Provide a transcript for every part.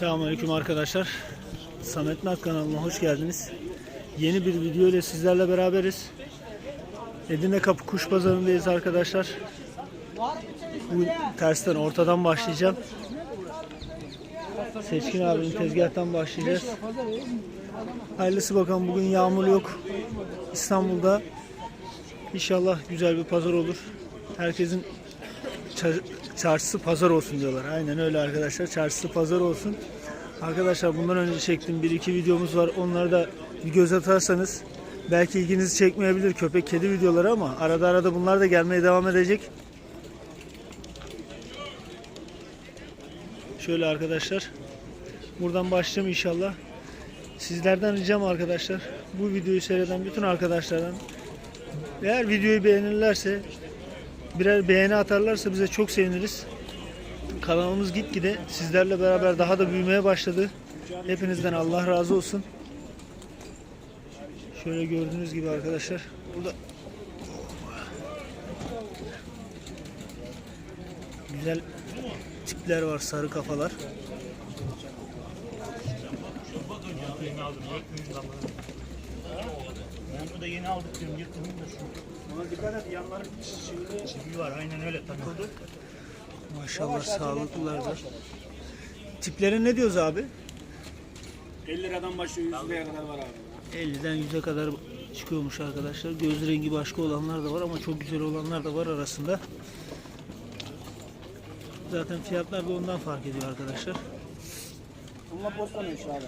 Selamünaleyküm arkadaşlar. Samet Nat kanalına hoş geldiniz. Yeni bir video ile sizlerle beraberiz. Edirne Kapı Kuş Pazarı'ndayız arkadaşlar. Bu tersten ortadan başlayacağım. Seçkin abinin tezgahtan başlayacağız. Hayırlısı bakalım bugün yağmur yok. İstanbul'da İnşallah güzel bir pazar olur. Herkesin çarşısı pazar olsun diyorlar. Aynen öyle arkadaşlar. Çarşısı pazar olsun. Arkadaşlar bundan önce çektiğim bir iki videomuz var. Onları da bir göz atarsanız belki ilginizi çekmeyebilir köpek kedi videoları ama arada arada bunlar da gelmeye devam edecek. Şöyle arkadaşlar. Buradan başlayacağım inşallah. Sizlerden ricam arkadaşlar. Bu videoyu seyreden bütün arkadaşlardan eğer videoyu beğenirlerse birer beğeni atarlarsa bize çok seviniriz. Kanalımız gitgide sizlerle beraber daha da büyümeye başladı. Hepinizden Allah razı olsun. Şöyle gördüğünüz gibi arkadaşlar. Burada güzel tipler var, sarı kafalar. Ben burada yeni aldık diyorum yırtıldım da şu. Ona dikkat et yanları şimdi çivi var aynen öyle takıldı. Maşallah sağlıklılar da. Tipleri ne diyoruz abi? 50 liradan başlıyor 100 liraya kadar var abi. 50'den 100'e kadar çıkıyormuş arkadaşlar. Göz rengi başka olanlar da var ama çok güzel olanlar da var arasında. Zaten fiyatlar da ondan fark ediyor arkadaşlar. Bununla postanıyor şu abi.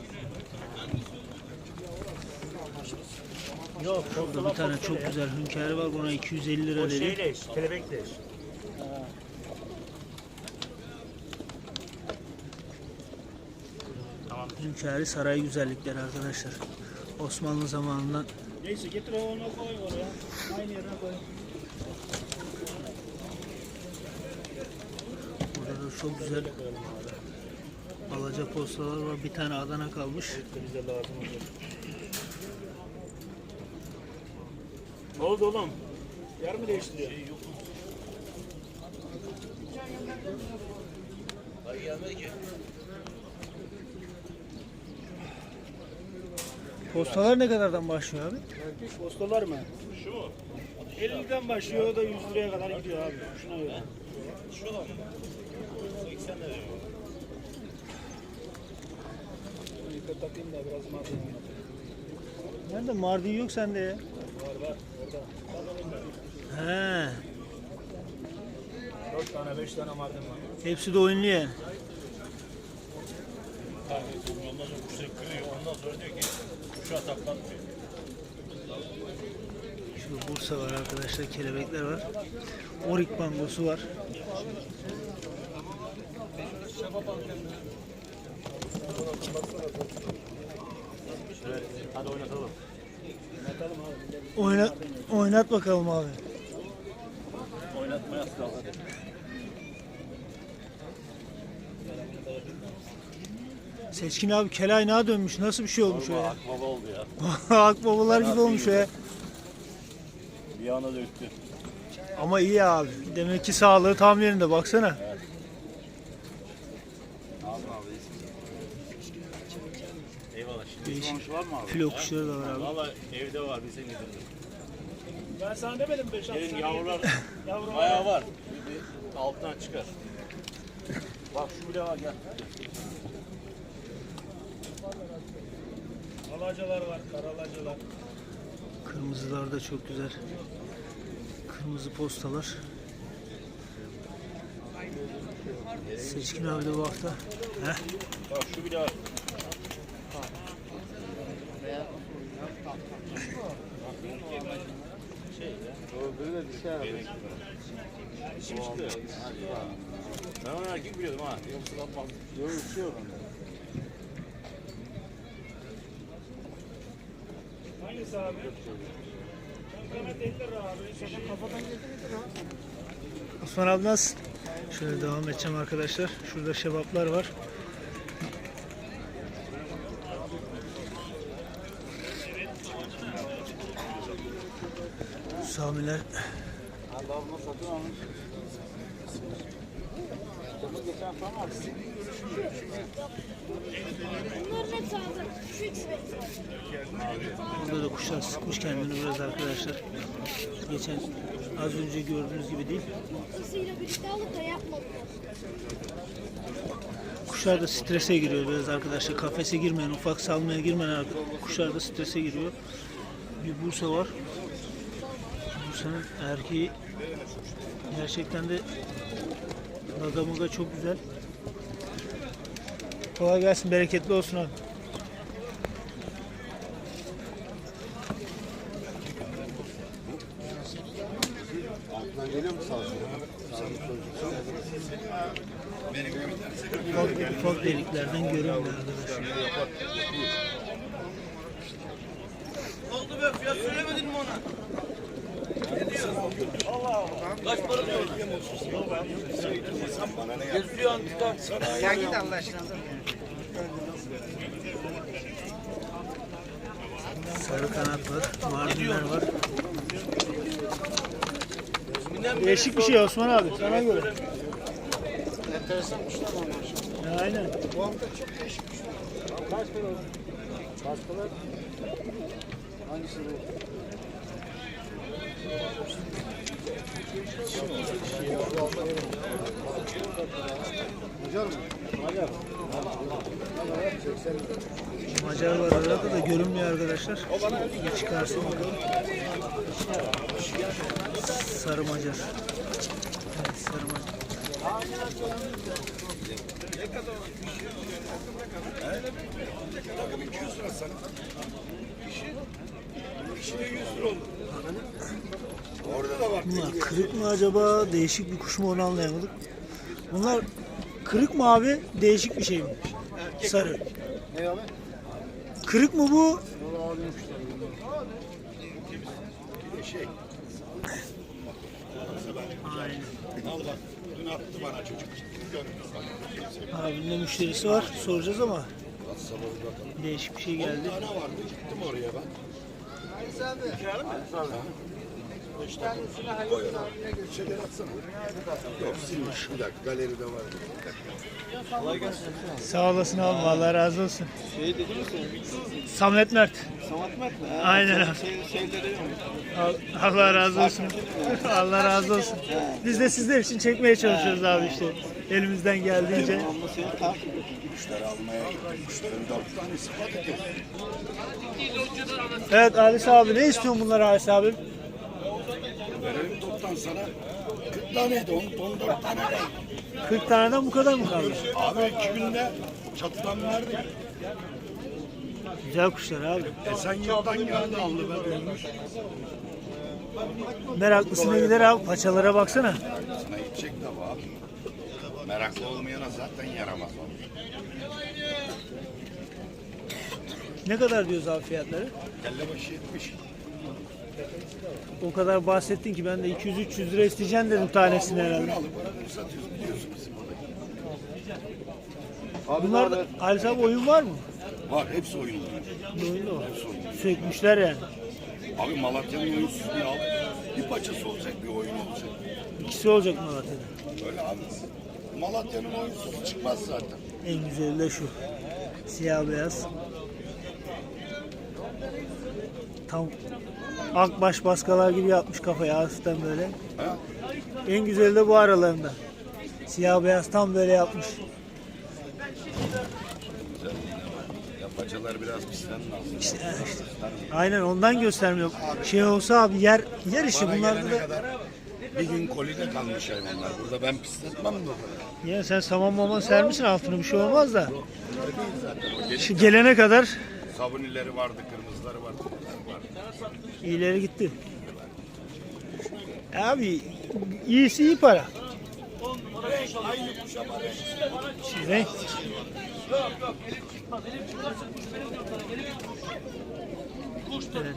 Yok, Burada bir tane çok güzel hünkârı var. Buna 250 lira O dedi. şeyle eş, kelebekle eş. Tamam. Hünkârı saray güzellikleri arkadaşlar. Osmanlı zamanından Neyse getir onu koy oraya. Aynı yerine koy. burada da çok güzel alaca postalar var. Bir tane Adana kalmış. Bize lazım olur. Ne oldu oğlum? Yer mi değiştiriyor? Şey yok. Postalar ne kadardan başlıyor abi? Postalar mı? Şu mu? 50'den başlıyor o da 100 liraya kadar gidiyor abi. Şuna göre. Şuna mı? 80 lira. Yukarı takayım da biraz malzeme Nerede? Mardin yok sende ya. Var var orada. He. 4 tane 5 tane mardin var. Hepsi de oyunlu yani. Ondan sonra kuşları kırıyor. Ondan sonra diyor ki kuşu ataklatmıyor. Şu Bursa var arkadaşlar. Kelebekler var. Orik bangosu var. Evet. Hadi oynatalım. Oynat, oynat bakalım abi. Oynatmaya hadi. Seçkin abi kelaynağa dönmüş. Nasıl bir şey olmuş o ya? Akbaba oldu ya. Akbabalar gibi olmuş o ya. Bir ana döktü. Ama iyi abi. Demek ki sağlığı tam yerinde. Baksana. Abi Abi? Filo kuşları da var abi. Valla evde var bize getirdim. Ben sana demedim 5 6 Benim yavrular Yavrum bayağı var. Bir altından çıkar. Bak şu bile var gel. alacalar var, karalacalar. Kırmızılar da çok güzel. Kırmızı postalar. Seçkin abi de bu hafta. Heh. Bak şu bile var. Böyle bir şey. İçim çıktı. Ben onu erkek biliyordum ha. Yoksa atmaz. Yok bir şey yok Hangisi abi? Mehmet 50 lira abi. Şaka kafadan getirdin ha. Osman abi nasıl? Şöyle devam edeceğim arkadaşlar. Şurada şebaplar var. Samiler Abi bunu satın almış. Bunu geçen falan aldı. sağda. Şu ikisi benim. Burada da kuşlar sıkmış kendini biraz arkadaşlar. Geçen az önce gördüğünüz gibi değil. Kuşlar da strese giriyor biraz arkadaşlar. Kafese girmeyen, ufak salmaya girmeyen kuşlar da strese giriyor. Bir Bursa var. Bursa'nın erkeği gerçekten de Gagamuga çok güzel. Kolay gelsin, bereketli olsun abi. Ufak, ufak deliklerden görünmüyor arkadaşlar. Oldu be fiyat ona? Kaç para diyor? Geziyor antika. Ya git Allah aşkına. Sarı kanat var, mardinler var. Değişik bir şey Osman abi, sana göre. Enteresan kuşlar var maşallah. Ya, aynen. Bu hafta çok değişik kuşlar. Kaç para oldu? Başkalar? Hangisi bu? Macar var arada da görünmüyor arkadaşlar. Bir çıkarsın bakalım. Sarı Macar. Evet, sarı Macar. Bunlar kırık mı acaba, değişik bir kuş mu onu anlayamadık. Bunlar kırık mı abi, değişik bir şey mi? Sarı. Ne abi? Kırık mı bu? Şey, Aynen. al bak, dün attı bana çocuk. Abinin de müşterisi var. Soracağız ama değişik bir şey Bir geldi. tane vardı, gittim oraya ben. Beş tane. Koy var. Sağ olasın abi. Allah razı olsun. Samet Mert. Samat Mert mi? Aynen abi. Şey, şeyleri Al- Allah razı olsun. Allah razı olsun. Biz de sizler için çekmeye çalışıyoruz abi işte. Elimizden geldiğince. Evet Halis abi ne istiyorsun bunlar Halis abi? Verelim toptan sana. 40 taneydi, 10, 14 tane kaldı. 40 taneden bu kadar mı kaldı? Abi iki günde çatıdan verdik. Güzel kuşlar abi. Esenyurt'tan geldi aldı ben ölmüş. Meraklısına gider abi. Paçalara baksana. Sana gidecek de bu abi. Meraklı olmayana zaten yaramaz o. Ne kadar diyoruz abi fiyatları? Kelle başı 70. O kadar bahsettin ki ben de 200-300 lira isteyeceğim dedim tanesini herhalde. Alıp arada satıyoruz biliyorsun bizim orada. Bunlar da Halis abi oyun var mı? Var hepsi oyunlu. Oyunda var. Sökmüşler yani. Abi Malatya'nın oyunsuz bir al. Bir paçası olacak bir oyun olacak. İkisi olacak Malatya'da. Öyle abi. Malatya'nın oyunsuzu çıkmaz zaten. En güzeli de şu. Siyah beyaz. Tam akbaş baskalar gibi yapmış kafayı hafiften böyle. Ha? En güzeli de bu aralarında. Siyah beyaz tam böyle yapmış. Ya paçalar biraz pislenmez. İşte, işte. Aynen ondan göstermiyor. Şey olsa abi yer yer işi bunlarda da. kadar bir gün kolide kalmış hayvanlar. Burada ben pisletmem o kadar. Ya sen saman maman sermişsin altına bir şey olmaz da. Şu gelene kadar Sabunileri vardı, kırmızıları vardı, vardı. iyileri gitti. Abi iyisi iyi para. Şey, renk. Evet.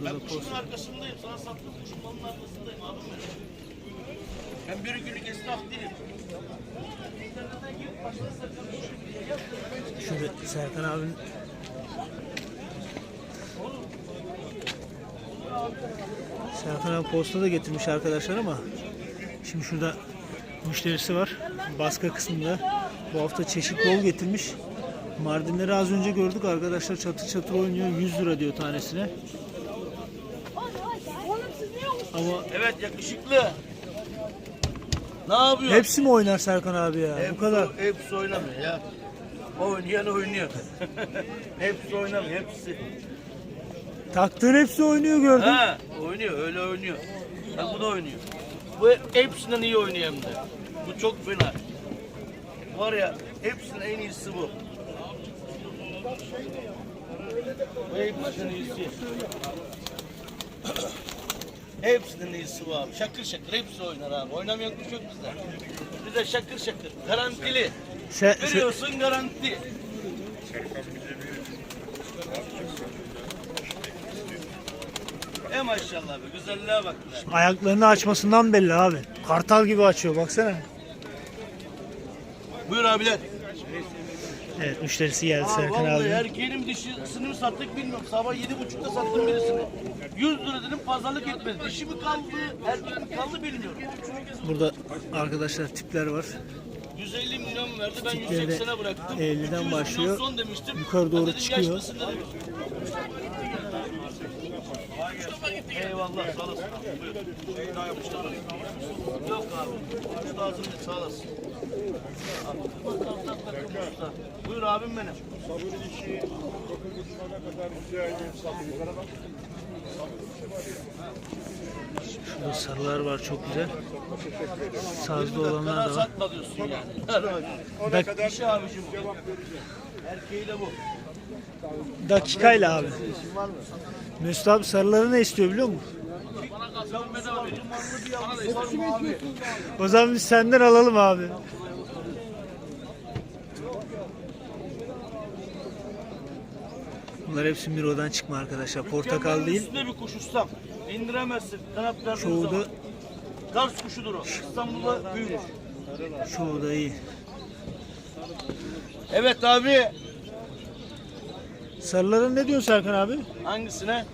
Burada da post. arkasındayım. Sana sattığım kuşun arkasındayım abi. Ben bir günlük esnaf değilim. Şurada Serkan abinin Serkan abi posta da getirmiş arkadaşlar ama şimdi şurada müşterisi var. Baska kısmında. Bu hafta çeşit bol getirmiş. Mardinleri az önce gördük arkadaşlar çatır çatır oynuyor. 100 lira diyor tanesine. Ama Evet yakışıklı. Ne yapıyor? hepsi mi oynar Serkan abi ya? Bu kadar. Hepsi oynamıyor ya. Oynayan oynuyor. hepsi oynamıyor hepsi. Taktığın hepsi oynuyor gördüm. Ha, oynuyor öyle oynuyor. Bak bu da oynuyor. Bu hepsinden iyi oynuyor hem de. Bu çok fena. Var ya hepsinin en iyisi bu. Bu hepsinin iyisi. Hepsinin iyisi bu abi. Şakır şakır hepsi oynar abi. Oynamayan kuş yok bizde. Bize şakır şakır. Garantili. Sen, sen- Veriyorsun garanti. E maşallah be güzelliğe bak be. ayaklarını açmasından belli abi. Kartal gibi açıyor baksana. Buyur abiler. Evet müşterisi geldi Aa, Serkan vallahi abi. erkeğinin dişisini mi sattık bilmiyorum. Sabah yedi buçukta sattım birisini. 100 lira dedim pazarlık etmedi. Dişi mi kaldı, erkek mi kaldı bilmiyorum. Burada arkadaşlar tipler var. 150 milyon verdi ben Tipleri de 180'e bıraktım. 50'den 200 milyon başlıyor. Son demiştim. Yukarı doğru çıkıyor. Eyvallah sağ olasın. Buyur. Yok abi. Değil sağ olasın. Buyur abim benim. Şurada sarılar var çok güzel. Sazlı olanlar Kadar da var. satma diyorsun yani. Bakalım. Dak- Dişi abicim bu. Erkeğiyle bu. dakikayla abi. Mesut abi sarıları ne istiyor biliyor musun? O zaman biz senden alalım abi. Bunlar hepsi Miro'dan çıkma arkadaşlar. Portakal değil. Üstünde bir kuş ustam. İndiremezsin. Kanat verdiğin Çoğu da, Kars kuşudur o. İstanbul'da büyümüş. çoğu da iyi. Evet abi. Sarılara ne diyorsun Serkan abi? Hangisine?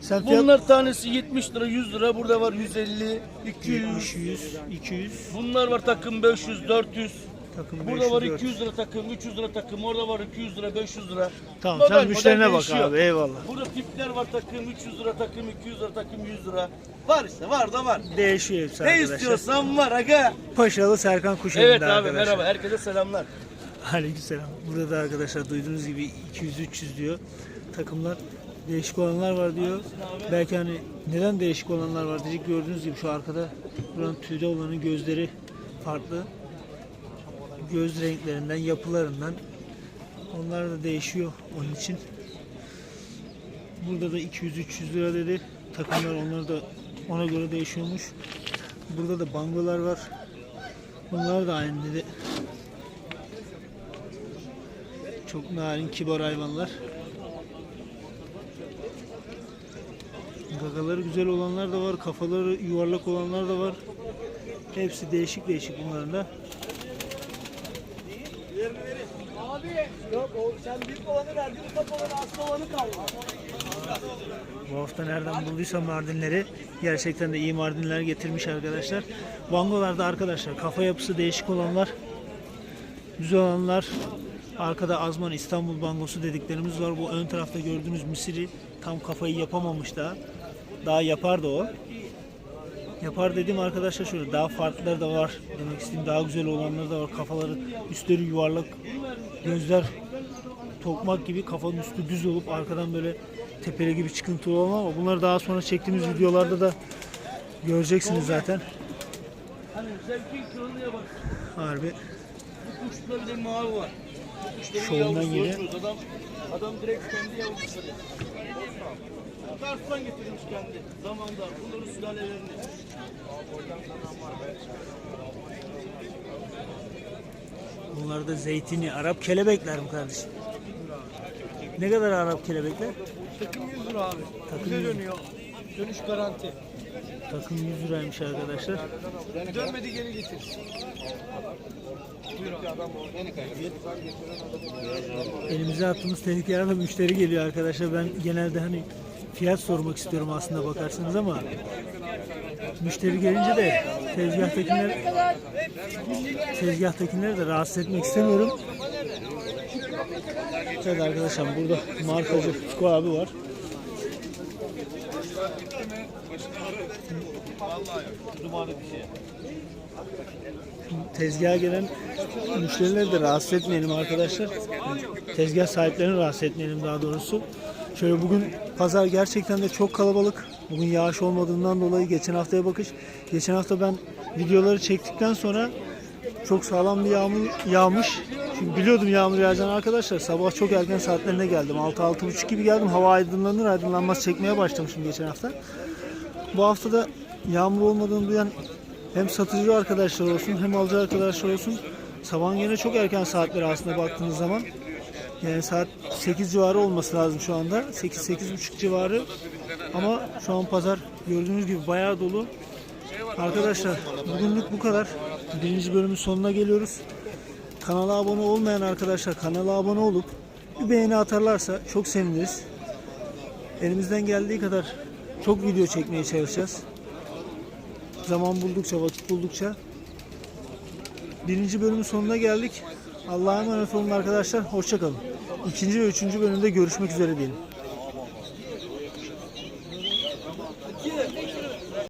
Sen fiyat Bunlar tanesi 70 lira 100 lira. Burada var 150, 200. 70, 100, 200. Bunlar var takım 500, 400. Takım Burada 500, var 400. 200 lira takım, 300 lira takım. Orada var 200 lira, 500 lira. Tamam Model sen müşterine bak değişiyor. abi eyvallah. Burada tipler var takım 300 lira takım 200 lira takım 100 lira. Var işte var da var. Değişiyor hepsi Ne arkadaşlar. istiyorsan var aga. Paşalı Serkan Kuş Evet abi arkadaşlar. merhaba herkese selamlar. Aleykümselam. Burada da arkadaşlar duyduğunuz gibi 200-300 diyor. Takımlar değişik olanlar var diyor. Belki hani neden değişik olanlar var diyecek. Gördüğünüz gibi şu arkada buranın tüyde olanın gözleri farklı. Göz renklerinden, yapılarından. Onlar da değişiyor onun için. Burada da 200-300 lira dedi. Takımlar onlar da ona göre değişiyormuş. Burada da bangolar var. Bunlar da aynı dedi. Çok narin, kibar hayvanlar. Gagaları güzel olanlar da var, kafaları yuvarlak olanlar da var. Hepsi değişik değişik bunların da. Yok o sen büyük olanı verdin ufak olanı aslı olanı kaldı. Bu hafta nereden bulduysa Mardinleri gerçekten de iyi Mardinler getirmiş arkadaşlar. Bangolarda arkadaşlar kafa yapısı değişik olanlar, güzel olanlar. Arkada Azman İstanbul bangosu dediklerimiz var. Bu ön tarafta gördüğünüz Misiri tam kafayı yapamamış daha. Daha yapar da o. Yapar dediğim arkadaşlar şöyle daha farklıları da var. Demek istediğim daha güzel olanları da var. Kafaları üstleri yuvarlak, gözler tokmak gibi kafanın üstü düz olup arkadan böyle tepeli gibi çıkıntılı olan ama bunları daha sonra çektiğimiz videolarda da göreceksiniz zaten. Harbi Bu kuşta bir var. Şovundan geliyor. Adam, adam direkt kendi yavrusu. Kars'tan getirmiş kendi zamanda. Bunların sülalelerini. bunlar da zeytini, Arap kelebekler mi kardeşim? Ne kadar Arap kelebekler? Takım 100 lira abi. Takım Bize 100 lira. dönüyor. Dönüş garanti. Takım 100 liraymış arkadaşlar. Dönmedi geri getir. Elimize attığımız tehlikeli adam müşteri geliyor arkadaşlar. Ben genelde hani fiyat sormak istiyorum aslında bakarsanız ama Müşteri gelince de tezgahtakiler tezgahtakileri de rahatsız etmek istemiyorum. Evet arkadaşlar burada markacı Fiko abi var. Tezgaha gelen müşterileri de rahatsız etmeyelim arkadaşlar. Tezgah sahiplerini rahatsız etmeyelim daha doğrusu. Şöyle bugün pazar gerçekten de çok kalabalık. Bugün yağış olmadığından dolayı geçen haftaya bakış. Geçen hafta ben videoları çektikten sonra çok sağlam bir yağmur yağmış. Çünkü biliyordum yağmur yağacağını arkadaşlar. Sabah çok erken saatlerine geldim. 6-6.30 gibi geldim. Hava aydınlanır aydınlanmaz çekmeye başlamışım geçen hafta. Bu hafta da yağmur olmadığını duyan hem satıcı arkadaşlar olsun hem alıcı arkadaşlar olsun. Sabahın yine çok erken saatleri aslında baktığınız zaman. Yani saat 8 civarı olması lazım şu anda. 8-8.30 civarı. Ama şu an pazar gördüğünüz gibi bayağı dolu. Arkadaşlar bugünlük bu kadar. Birinci bölümün sonuna geliyoruz. Kanala abone olmayan arkadaşlar kanala abone olup bir beğeni atarlarsa çok seviniriz. Elimizden geldiği kadar çok video çekmeye çalışacağız. Zaman buldukça, vakit buldukça. Birinci bölümün sonuna geldik. Allah'a emanet olun arkadaşlar. Hoşçakalın. İkinci ve üçüncü bölümde görüşmek üzere diyelim.